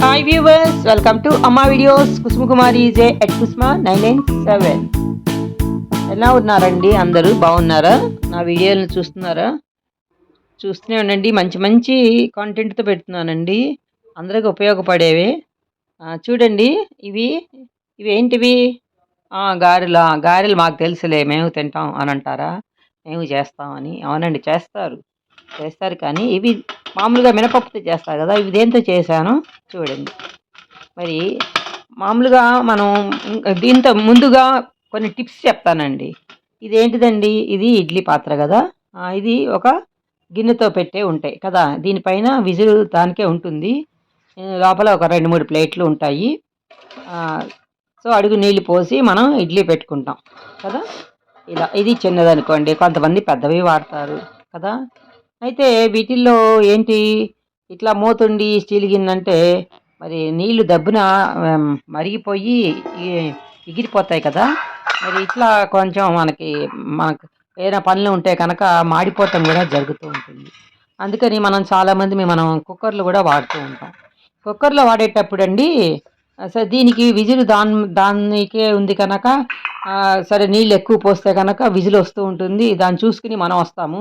Hi viewers welcome to Amma videos Kusuma Kumari J at Kusuma nine nine seven ఎలా ఉన్నారండి? అందరూ బాగున్నారా? నా వీడియోలను చూస్తున్నారా? చూస్తూనే ఉండండి. మంచి మంచి కాంటెంట్తో పెడుతున్నానండి. అందరికి ఉపయోగపడేవి. చూడండి ఇవి ఇవి ఏంటివి గారెలు గారెలా గారెలు మాకు తెలుసులే. మేము తింటాం అని అంటారా? మేము చేస్తామని. అవునండి చేస్తారు. చేస్తారు కానీ ఇవి మామూలుగా మినపప్పుతో చేస్తారు కదా ఇవి దేంతో చేశాను చూడండి. మరి మామూలుగా మనం దీంతో ముందుగా కొన్ని టిప్స్ చెప్తానండి. ఇది ఏంటిదండి ఇది ఇడ్లీ పాత్ర కదా. ఇది ఒక గిన్నెతో పెట్టే ఉంటాయి కదా. దీనిపైన విజిల్ దానికే ఉంటుంది. లోపల ఒక రెండు మూడు ప్లేట్లు ఉంటాయి. సో అడుగు నీళ్ళు పోసి మనం ఇడ్లీ పెట్టుకుంటాం కదా. ఇలా ఇది చిన్నదనుకోండి కొంతమంది పెద్దవి వాడతారు కదా. అయితే వీటిల్లో ఏంటి? ఇట్లా మూతుండి స్టీల్ గిన్నె అంటే మరి నీళ్ళు దబ్బున మరిగిపోయి ఎగిరిపోతాయి కదా? మరి ఇట్లా కొంచెం మనకి మనకు ఏదైనా పనులు ఉంటే కనుక మాడిపోవటం కూడా జరుగుతూ ఉంటుంది. అందుకని మనం చాలామంది మనం కుక్కర్లు కూడా వాడుతూ ఉంటాం. కుక్కర్లో వాడేటప్పుడు అండి సరే దీనికి విజిల్ దాని దానికే ఉంది కనుక సరే నీళ్ళు ఎక్కువ పోస్తే కనుక విజిల్ వస్తూ ఉంటుంది. దాన్ని చూసుకుని మనం వస్తాము.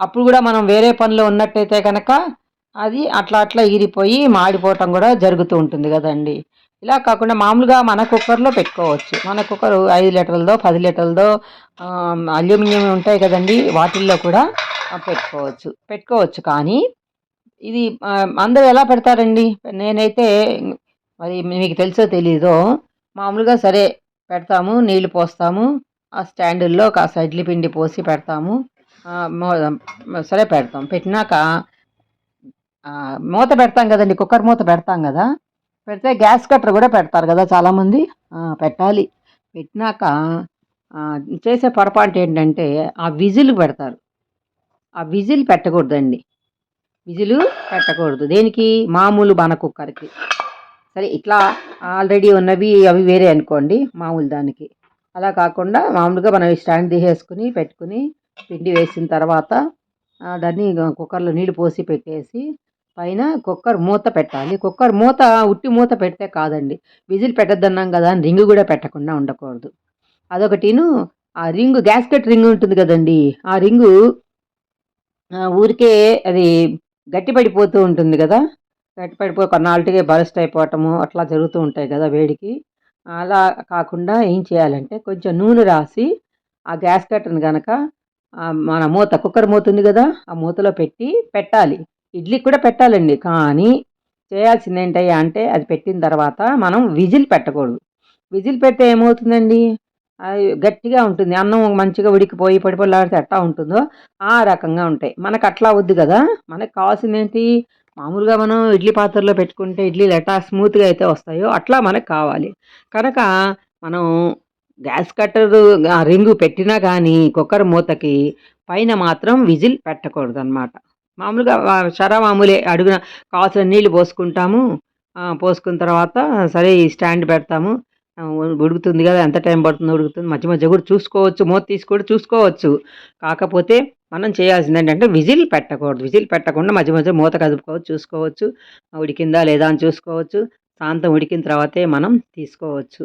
అప్పుడు కూడా మనం వేరే పనిలో ఉన్నట్టయితే కనుక అది అట్లా అట్లా ఈరిపోయి మాడిపోవటం కూడా జరుగుతూ ఉంటుంది కదండి. ఇలా కాకుండా మామూలుగా మన కుక్కర్లో పెట్టుకోవచ్చు. మన కుక్కర్ ఐదు లీటర్లదో పది లీటర్లదో అల్యూమినియం ఉంటాయి కదండి వాటిల్లో కూడా పెట్టుకోవచ్చు. పెట్టుకోవచ్చు కానీ ఇది అందరూ ఎలా పెడతారండి? నేనైతే మరి మీకు తెలుసో తెలీదో మామూలుగా సరే పెడతాము నీళ్ళు పోస్తాము ఆ స్టాండుల్లో కాస్త ఇడ్లీ పిండి పోసి పెడతాము. సరే పెడతాం. పెట్టినాక మూత పెడతాం కదండి కుక్కర్ మూత పెడతాం కదా పెడితే గ్యాస్ కట్టర్ కూడా పెడతారు కదా చాలామంది. పెట్టాలి. పెట్టినాక చేసే పొరపాటు ఏంటంటే ఆ విజిల్ పెడతారు. ఆ విజిల్ పెట్టకూడదండి. విజిల్ పెట్టకూడదు. దేనికి? మామూలు మన కుక్కర్కి. సరే ఇట్లా ఆల్రెడీ ఉన్నవి అవి వేరే అనుకోండి మామూలు దానికి. అలా కాకుండా మామూలుగా మనం స్టాండ్ తీసేసుకుని పెట్టుకుని పిండి వేసిన తర్వాత దాన్ని కుక్కర్లో నీళ్ళు పోసి పెట్టేసి పైన కుక్కర్ మూత పెట్టాలి. కుక్కర్ మూత ఉట్టి మూత పెడితే కాదండి. విజిల్ పెట్టద్దన్నాం కదా అని రింగు కూడా పెట్టకుండా ఉండకూడదు. అదొకటిను ఆ రింగు గ్యాస్కెట్ రింగు ఉంటుంది కదండి. ఆ రింగు ఆ, ఊరికే అది గట్టిపడిపోతూ ఉంటుంది కదా. గట్టి పడిపోయి కొన్నాళ్ళకి బరస్ట్ అయిపోవటము అట్లా జరుగుతూ ఉంటాయి కదా వేడికి. అలా కాకుండా ఏం చేయాలంటే కొంచెం నూనె రాసి ఆ గ్యాస్ కట్టను కనుక మన మూత కుక్కర్ మూత ఉంది కదా ఆ మూతలో పెట్టి పెట్టాలి. ఇడ్లీ కూడా పెట్టాలండి కానీ చేయాల్సింది ఏంటయ్యా అంటే అది పెట్టిన తర్వాత మనం విజిల్ పెట్టకూడదు. విజిల్ పెడితే ఏమవుతుందండి? అది గట్టిగా ఉంటుంది. అన్నం మంచిగా ఉడికిపోయి పడిపోలాడితే ఎట్లా ఉంటుందో ఆ రకంగా ఉంటాయి. మనకు అట్లా వద్దు కదా. మనకు కావాల్సింది ఏంటి? మామూలుగా మనం ఇడ్లీ పాత్రలో పెట్టుకుంటే ఇడ్లీలు ఎట్లా స్మూత్గా అయితే వస్తాయో అట్లా మనకు కావాలి. కనుక మనం గ్యాస్ కట్టర్ ఆ రింగు పెట్టినా కానీ కుక్కర్ మూతకి పైన మాత్రం విజిల్ పెట్టకూడదు అనమాట మామూలుగా చరా మామూలే అడుగున కావాల్సిన నీళ్ళు పోసుకుంటాము. పోసుకున్న తర్వాత సరే ఈ స్టాండ్ పెడతాము. ఉడుకుతుంది కదా ఎంత టైం పడుతుంది ఉడుకుతుంది. మధ్య మధ్య కూడా చూసుకోవచ్చు మూత తీసి కూడా చూసుకోవచ్చు. కాకపోతే మనం చేయాల్సింది ఏంటంటే విజిల్ పెట్టకూడదు. విజిల్ పెట్టకుండా మధ్య మధ్య మూత కదుపుకోవచ్చు చూసుకోవచ్చు ఉడికిందా లేదా అని చూసుకోవచ్చు శాంతం ఉడికిన తర్వాతే మనం తీసుకోవచ్చు.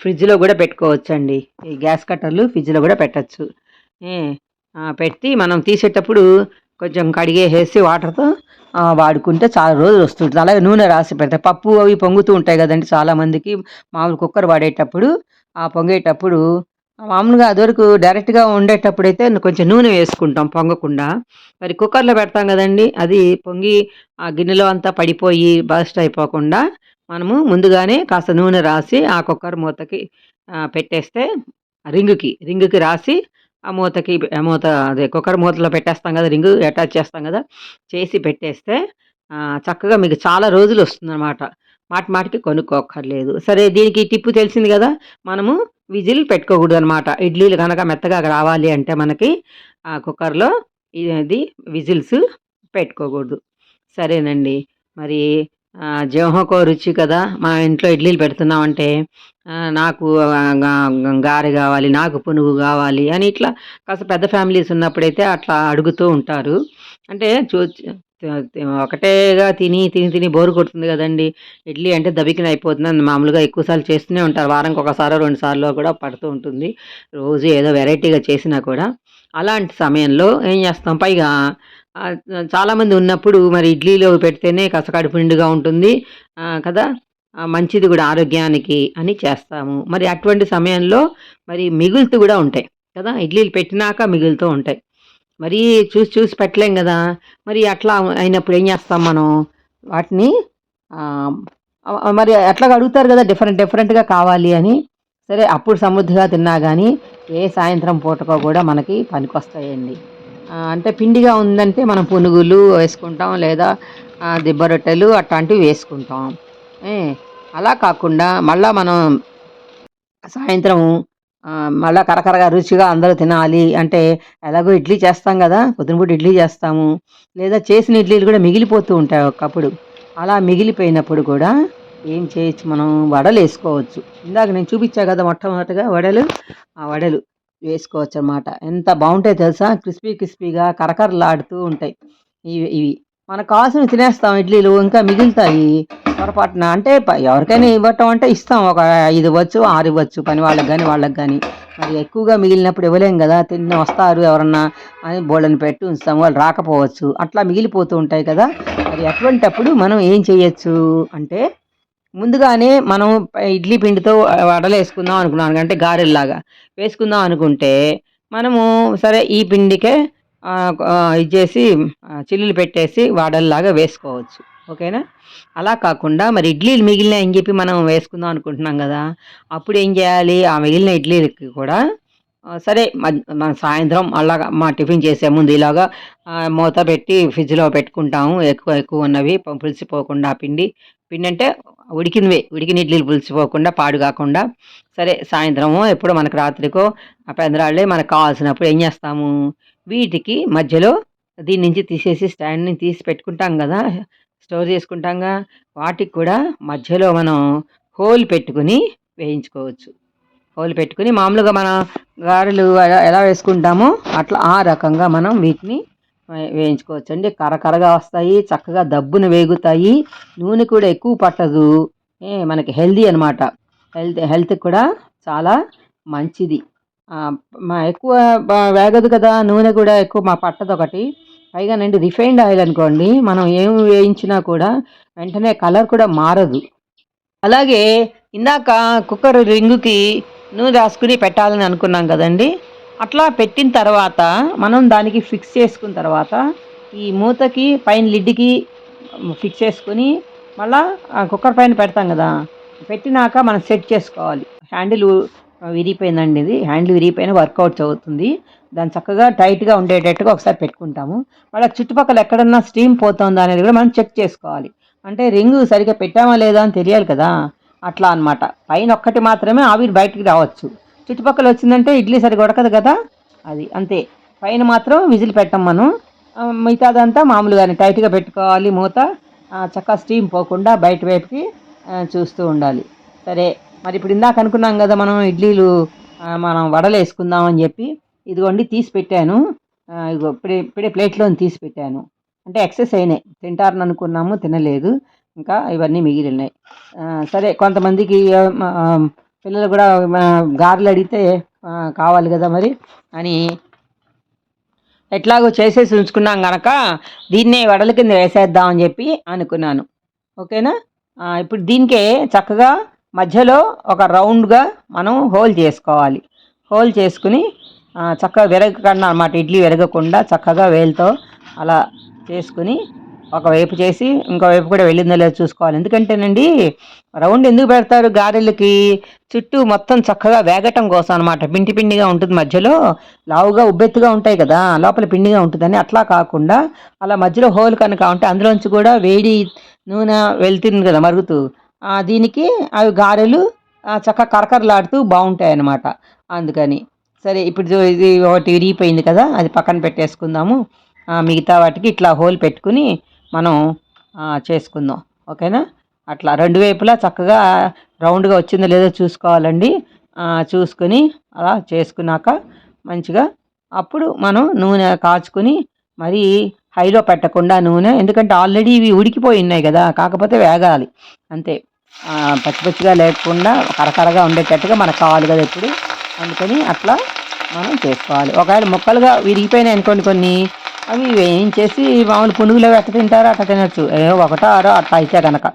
ఫ్రిడ్జ్లో కూడా పెట్టుకోవచ్చు అండి ఈ గ్యాస్ కట్టర్లు ఫ్రిడ్జ్లో కూడా పెట్టచ్చు. పెట్టి మనం తీసేటప్పుడు కొంచెం కడిగేసేసి వాటర్తో వాడుకుంటే చాలా రోజులు వస్తుంటుంది. అలాగే నూనె రాసి పెడతాయి పప్పు అవి పొంగుతూ ఉంటాయి కదండి చాలామందికి. మామూలు కుక్కర్ వాడేటప్పుడు ఆ పొంగేటప్పుడు మామూలుగా అదివరకు డైరెక్ట్గా ఉండేటప్పుడైతే కొంచెం నూనె వేసుకుంటాం పొంగకుండా. మరి కుక్కర్లో పెడతాం కదండి అది పొంగి ఆ గిన్నెలో అంతా పడిపోయి బస్ట్ అయిపోకుండా మనము ముందుగానే కాస్త నూనె రాసి ఆ కుక్కర్ మూతకి పెట్టేస్తే రింగుకి రింగుకి రాసి ఆ మూతకి ఆ మూత అదే కుక్కర్ మూతలో పెట్టేస్తాం కదా రింగు అటాచ్ చేస్తాం కదా చేసి పెట్టేస్తే చక్కగా మీకు చాలా రోజులు వస్తుందన్నమాట. మాటి మాటికి కొనుక్కోక్కర్లేదు. సరే దీనికి టిప్పు తెలిసింది కదా మనము విజిల్ పెట్టుకోకూడదు అనమాట ఇడ్లీలు కనుక మెత్తగా రావాలి అంటే మనకి ఆ కుక్కర్లో ఇది విజిల్స్ పెట్టుకోకూడదు. సరేనండి. మరి ఆ, రుచి కదా మా ఇంట్లో ఇడ్లీలు పెడుతున్నామంటే నాకు గారె కావాలి నాకు పునుగు కావాలి అని ఇట్లా కాస్త పెద్ద ఫ్యామిలీస్ ఉన్నప్పుడైతే అట్లా అడుగుతూ ఉంటారు. అంటే చూ ఒకటేగా తిని తిని తిని బోరు కొడుతుంది కదండి. ఇడ్లీ అంటే దబికిన అయిపోతుంది మామూలుగా ఎక్కువసార్లు చేస్తూనే ఉంటారు. వారానికి ఒకసారి రెండు సార్లు కూడా పడుతూ ఉంటుంది. రోజు ఏదో వెరైటీగా చేసినా కూడా. అలాంటి సమయంలో ఏం చేస్తాం? పైగా చాలామంది ఉన్నప్పుడు మరి ఇడ్లీలో పెడితేనే కసకాడి పిండిగా ఉంటుంది. కదా? మంచిది కూడా ఆరోగ్యానికి అని చేస్తాము. మరి అటువంటి సమయంలో మరి మిగులుతూ కూడా ఉంటాయి. కదా? ఇడ్లీలు పెట్టినాక మిగులుతూ ఉంటాయి. మరి చూసి చూసి పెట్టలేం కదా. మరి అట్లా అయినప్పుడు ఏం చేస్తాం మనం? వాటిని మరి అట్లా అడుగుతారు కదా డిఫరెంట్ డిఫరెంట్గా కావాలి అని. సరే అప్పుడు సమృద్ధిగా తిన్నా కానీ ఏ సాయంత్రం పూటకో కూడా మనకి పనికొస్తాయండి. అంటే పిండిగా ఉందంటే మనం పునుగులు వేసుకుంటాం లేదా దిబ్బ రొట్టెలు అట్లాంటివి వేసుకుంటాం. అలా కాకుండా మళ్ళీ మనం సాయంత్రం మళ్ళీ కరకరగా రుచిగా అందరూ తినాలి అంటే ఎలాగో ఇడ్లీ చేస్తాం కదా పొద్దునపూట ఇడ్లీ చేస్తాము. లేదా చేసిన ఇడ్లీలు కూడా మిగిలిపోతూ ఉంటాయి ఒకప్పుడు. అలా మిగిలిపోయినప్పుడు కూడా ఏం చేయొచ్చు మనం? వడలు వేసుకోవచ్చు. ఇందాక నేను చూపించా కదా మొట్టమొదటిగా వడలు. ఆ వడలు వేసుకోవచ్చు అనమాట ఎంత బాగుంటాయి తెలుసా? క్రిస్పీ క్రిస్పీగా కరకరలాడుతూ ఉంటాయి. ఇవి ఇవి. మనకు కావాల్సిన తినేస్తాం ఇడ్లీలు. ఇంకా మిగులుతాయి. పొరపాటున అంటే ఎవరికైనా ఇవ్వటం అంటే ఇస్తాం. ఒక ఐదు ఇవ్వచ్చు ఆరు ఇవ్వచ్చు పని వాళ్ళకి కానీ వాళ్ళకి కానీ మరి ఎక్కువగా మిగిలినప్పుడు ఇవ్వలేం కదా. తిన్న వస్తారు ఎవరన్నా. అని బోళ్ళని పెట్టి ఉంచుతాం. వాళ్ళు రాకపోవచ్చు. అట్లా మిగిలిపోతూ ఉంటాయి కదా. మరి అటువంటప్పుడు మనం ఏం చేయొచ్చు అంటే ముందుగానే మనం ఇడ్లీ పిండితో వడలు వేసుకుందాం అనుకున్నాను. అంటే గారెల్లాగా వేసుకుందాం అనుకుంటే మనము సరే ఈ పిండికే ఇది చేసి చిల్లులు పెట్టేసి వాడల్లాగా వేసుకోవచ్చు. ఓకేనా? అలా కాకుండా మరి ఇడ్లీలు మిగిలినాయని చెప్పి మనం వేసుకుందాం అనుకుంటున్నాం కదా అప్పుడు ఏం చేయాలి? ఆ మిగిలిన ఇడ్లీలకి కూడా సరే మన సాయంత్రం అలాగా మా టిఫిన్ చేసే ముందు ఇలాగా మూత పెట్టి ఫ్రిడ్జ్లో పెట్టుకుంటాము. ఎక్కువ ఎక్కువ ఉన్నవి పులిసిపోకుండా పిండి పిండి అంటే ఉడికినవే ఉడికిన ఇడ్లీలు పులిసిపోకుండా పాడు కాకుండా సరే సాయంత్రము ఎప్పుడు మనకు రాత్రికో ఆ పెందరాళ్ళే మనకు కావాల్సినప్పుడు ఏం చేస్తాము? వీటికి మధ్యలో దీని నుంచి తీసేసి స్టాండ్ని తీసి పెట్టుకుంటాం కదా స్టోర్ చేసుకుంటాంగా. వాటికి కూడా మధ్యలో మనం హోల్ పెట్టుకుని వేయించుకోవచ్చు. హోల్ పెట్టుకుని మామూలుగా మనం గారెలు ఎలా వేసుకుంటామో అట్లా ఆ రకంగా మనం వీటిని వేయించుకోవచ్చు. అండి కరకరగా వస్తాయి చక్కగా దబ్బును వేగుతాయి. నూనె కూడా ఎక్కువ పట్టదు. మనకి హెల్దీ అనమాట హెల్త్ హెల్త్ కూడా చాలా మంచిది. ఎక్కువ వేగదు కదా. నూనె కూడా ఎక్కువ మా పట్టదు ఒకటి. పైగా నండి రిఫైన్డ్ ఆయిల్ అనుకోండి మనం ఏం వేయించినా కూడా వెంటనే కలర్ కూడా మారదు. అలాగే ఇందాక కుక్కర్ రింగుకి నూనె రాసుకుని పెట్టాలని అనుకున్నాం కదండి అట్లా పెట్టిన తర్వాత మనం దానికి ఫిక్స్ చేసుకున్న తర్వాత ఈ మూతకి పైన లిడ్కి ఫిక్స్ చేసుకుని మళ్ళీ కుక్కర్ పైన పెడతాం కదా పెట్టినాక మనం సెట్ చేసుకోవాలి. హ్యాండిల్ విరిగిపోయిందండి ఇది. హ్యాండిల్ విరిగిపోయిన వర్కౌట్స్ అవుతుంది. దాన్ని చక్కగా టైట్గా ఉండేటట్టుగా ఒకసారి పెట్టుకుంటాము. వాళ్ళకి చుట్టుపక్కల ఎక్కడన్నా స్టీమ్ పోతుందా అనేది కూడా మనం చెక్ చేసుకోవాలి. అంటే రింగు సరిగ్గా పెట్టామా లేదా అని తెలియాలి కదా. అట్లా అనమాట పైన ఒక్కటి మాత్రమే ఆవిరి బయటికి రావచ్చు. చుట్టుపక్కల వచ్చిందంటే ఇడ్లీ సరిగ్గా ఉడకదు కదా. అది అంతే. పైన మాత్రం విజిల్ పెట్టాం మనం. మిగతాదంతా మామూలుగానే టైట్గా పెట్టుకోవాలి మూత. చక్కగా స్టీమ్ పోకుండా బయట వైపుకి చూస్తూ ఉండాలి. సరే. మరి ఇప్పుడు ఇందాక అనుకున్నాం కదా మనం ఇడ్లీలు మనం వడలు వేసుకుందాం అని చెప్పి. ఇదిగోండి తీసి పెట్టాను. ఇప్పుడే ఇప్పుడే ప్లేట్లో తీసి పెట్టాను. అంటే ఎక్సెస్ అయినాయి. తింటారని అనుకున్నాము తినలేదు. ఇంకా ఇవన్నీ మిగిలినాయి. సరే కొంతమందికి పిల్లలు కూడా గారెలు అడిగితే కావాలి కదా మరి అని ఎట్లాగో చేసేసి ఉంచుకున్నాం కనుక దీన్నే వడల కింద వేసేద్దామని చెప్పి అనుకున్నాను. ఓకేనా? ఇప్పుడు దీనికే చక్కగా మధ్యలో ఒక రౌండ్గా మనం హోల్ చేసుకోవాలి. హోల్ చేసుకుని చక్కగా విరగకుండా అనమాట ఇడ్లీ విరగకుండా చక్కగా వేలుతో అలా చేసుకుని ఒకవైపు చేసి ఇంకో వైపు కూడా వెళ్ళిందో లేదో చూసుకోవాలి. ఎందుకంటేనండి రౌండ్ ఎందుకు పెడతారు గారెలకి? చుట్టూ మొత్తం చక్కగా వేగటం కోసం అనమాట పిండి పిండిగా ఉంటుంది మధ్యలో. లావుగా ఉబ్బెత్తుగా ఉంటాయి కదా లోపల పిండిగా ఉంటుందని అట్లా కాకుండా అలా మధ్యలో హోల్ కనుక ఉంటే అందులోంచి కూడా వేడి నూనె వెళ్తుంది కదా మరుగుతూ. దీనికి అవి గారెలు చక్కగా కరకరలాడుతూ బాగుంటాయి అన్నమాట అందుకని. సరే ఇప్పుడు ఇది ఒకటి విరిగిపోయింది కదా అది పక్కన పెట్టేసుకుందాము. మిగతా వాటికి ఇట్లా హోల్ పెట్టుకుని మనం చేసుకుందాం. ఓకేనా? అట్లా రెండు వైపులా చక్కగా రౌండ్గా వచ్చిందో లేదో చూసుకోవాలండి. చూసుకొని అలా చేసుకున్నాక మంచిగా అప్పుడు మనం నూనె కాచుకొని మరీ హైలో పెట్టకుండా నూనె ఎందుకంటే ఆల్రెడీ ఇవి ఉడికిపోయి ఉన్నాయి కదా కాకపోతే వేగాలి. అంతే. పచ్చిపచ్చిగా పచ్చి పచ్చిగా లేకుండా కరకరగా ఉండేటట్టుగా మనకు కావాలి కదా ఇప్పుడు. అందుకని అట్లా మనం చేసుకోవాలి. ఒకవేళ ముక్కలుగా విరిగిపోయినాయి అనుకోండి కొన్ని అవి వేయించేసి మామూలు పునుగులు అవి అట్ట తింటారో అట్ట తినచ్చు. ఏ ఒకటో ఆరో అట్లా అయితే కనుక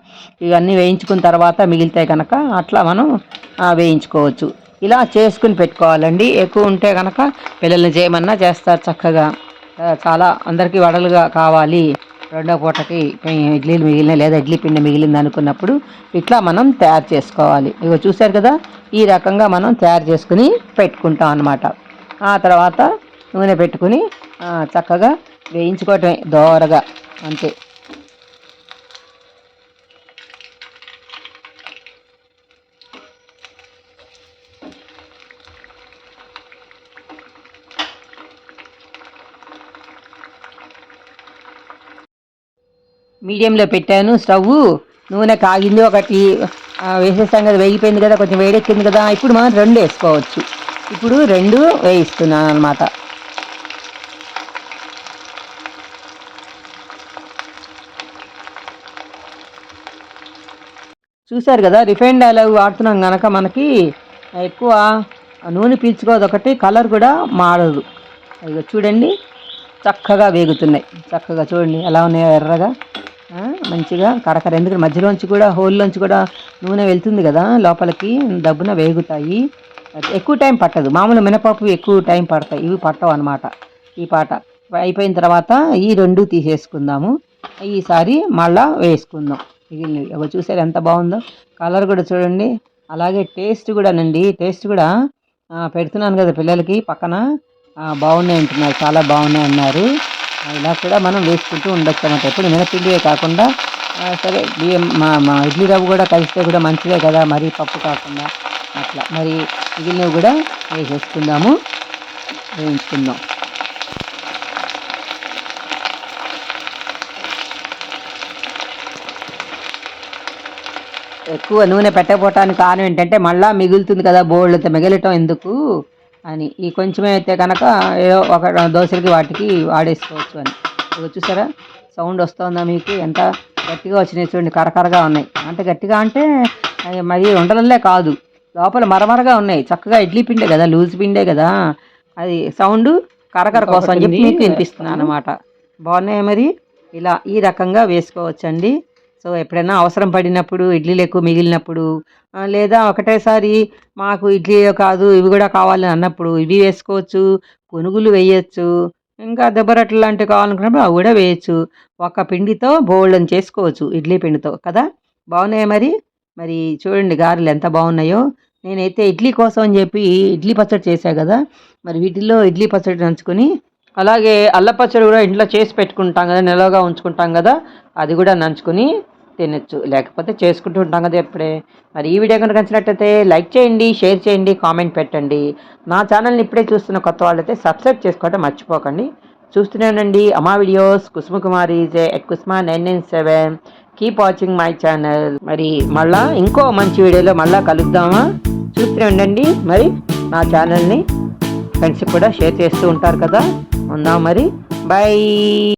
ఇవన్నీ వేయించుకున్న తర్వాత మిగిలితే కనుక అట్లా మనం వేయించుకోవచ్చు. ఇలా చేసుకుని పెట్టుకోవాలండి. ఎక్కువ ఉంటే కనుక పిల్లల్ని చేయమన్నా చేస్తారు చక్కగా. చాలా అందరికీ వడలుగా కావాలి. రెండో పూటకి ఇడ్లీలు మిగిలిన లేదా ఇడ్లీ పిండి మిగిలింది అనుకున్నప్పుడు ఇట్లా మనం తయారు చేసుకోవాలి. ఇగో చూశారు కదా? ఈ రకంగా మనం తయారు చేసుకుని పెట్టుకుంటాం అన్నమాట. ఆ తర్వాత నూనె పెట్టుకుని చక్కగా వేయించుకోవటమే దోరగా అంతే. మీడియంలో పెట్టాను స్టవ్ నూనె కాగింది ఒకటి వేసేస్తాం కదా వేగిపోయింది కదా కొంచెం వేడెక్కింది కదా ఇప్పుడు మనం రెండు వేసుకోవచ్చు. ఇప్పుడు రెండు వేయిస్తున్నాను అనమాట చూశారు కదా రిఫైండ్ ఆయిల్ వాడుతున్నాం కనుక మనకి ఎక్కువ నూనె పీల్చుకోదు ఒకటి కలర్ కూడా మారదు. చూడండి చక్కగా వేగుతున్నాయి. చక్కగా చూడండి ఎలా ఉన్నాయో ఎర్రగా. మంచిగా కరకర. ఎందుకంటే మధ్యలోంచి కూడా హోల్లోంచి కూడా నూనె వెళ్తుంది కదా లోపలికి దబ్బున వేగుతాయి. ఎక్కువ టైం పట్టదు. మామూలు మినపప్పు ఎక్కువ టైం పడతాయి. ఇవి పట్టవు అనమాట ఈ పాట. అయిపోయిన తర్వాత ఈ రెండు తీసేసుకుందాము. ఈసారి మళ్ళా వేసుకుందాం. మిగిలినవి. ఒక చూసారు ఎంత బాగుందో? కలర్ కూడా చూడండి. అలాగే టేస్ట్ కూడానండి టేస్ట్ కూడా పెడుతున్నాను కదా పిల్లలకి పక్కన. బాగున్నాయి అంటున్నారు. చాలా బాగున్నాయి అన్నారు. ఇలా కూడా మనం వేసుకుంటూ ఉండొచ్చు అన్నమాట ఎప్పుడు మినపిండివే కాకుండా సరే బియ్యం మా మా ఇడ్లీ రవ్వ కూడా కలిస్తే కూడా మంచిదే కదా మరీ పప్పు కాకుండా. అట్లా. మరి మిగిలినవి కూడా వేసేసుకుందాము. వేయించుకుందాం. ఎక్కువ నూనె పెట్టకపోవటానికి కారణం ఏంటంటే మళ్ళీ మిగులుతుంది కదా బోళ్ళతో మిగలటం ఎందుకు? అని. ఈ కొంచెమే అయితే కనుక ఏదో ఒక దోశలకి వాటికి వాడేసుకోవచ్చు అని. ఇక చూసారా? సౌండ్ వస్తుందా మీకు? ఎంత గట్టిగా వచ్చినాయి చూడండి కరకరగా ఉన్నాయి. అంటే గట్టిగా అంటే మరి ఉండలల్లే కాదు. లోపల మరమరగా ఉన్నాయి. చక్కగా ఇడ్లీ పిండే కదా లూజ్ పిండే కదా. అది సౌండ్ కరకర కోసం అని చెప్పి మీకు వినిపిస్తున్నాను అనమాట బాగున్నాయి మరి? ఇలా ఈ రకంగా వేసుకోవచ్చండి. సో ఎప్పుడైనా అవసరం పడినప్పుడు ఇడ్లీలు ఎక్కువ మిగిలినప్పుడు లేదా ఒకటేసారి మాకు ఇడ్లీ కాదు ఇవి కూడా కావాలని అన్నప్పుడు ఇవి వేసుకోవచ్చు పునుగులు వేయచ్చు ఇంకా దెబ్బరట్లు లాంటివి కావాలనుకున్నప్పుడు అవి కూడా వేయచ్చు. ఒక పిండితో బోల్డని చేసుకోవచ్చు ఇడ్లీ పిండితో కదా? బాగున్నాయి మరి? మరి చూడండి గారెలు ఎంత బాగున్నాయో. నేనైతే ఇడ్లీ కోసం అని చెప్పి ఇడ్లీ పచ్చడి చేశా కదా. మరి వీటిల్లో ఇడ్లీ పచ్చడి నంచుకొని అలాగే అల్ల పచ్చడి కూడా ఇంట్లో చేసి పెట్టుకుంటాం కదా నిలవగా ఉంచుకుంటాం కదా అది కూడా నంచుకొని తినచ్చు. లేకపోతే చేసుకుంటూ ఉంటాం కదా ఎప్పుడే మరి ఈ వీడియో కనుక నచ్చినట్టయితే లైక్ చేయండి షేర్ చేయండి కామెంట్ పెట్టండి. నా ఛానల్ని ఇప్పుడే చూస్తున్న కొత్త వాళ్ళైతే సబ్స్క్రైబ్ చేసుకోవడం మర్చిపోకండి. చూస్తూనే ఉండండి. Amma videos Kusuma Kumari J at Kusuma nine nine seven. Keep watching my channel మరి మళ్ళా ఇంకో మంచి వీడియోలో మళ్ళా కలుద్దామా? చూస్తూనే ఉండండి. మరి నా ఛానల్ని ఫ్రెండ్స్ కూడా షేర్ చేస్తూ ఉంటారు కదా. ఉందాం మరి. బాయ్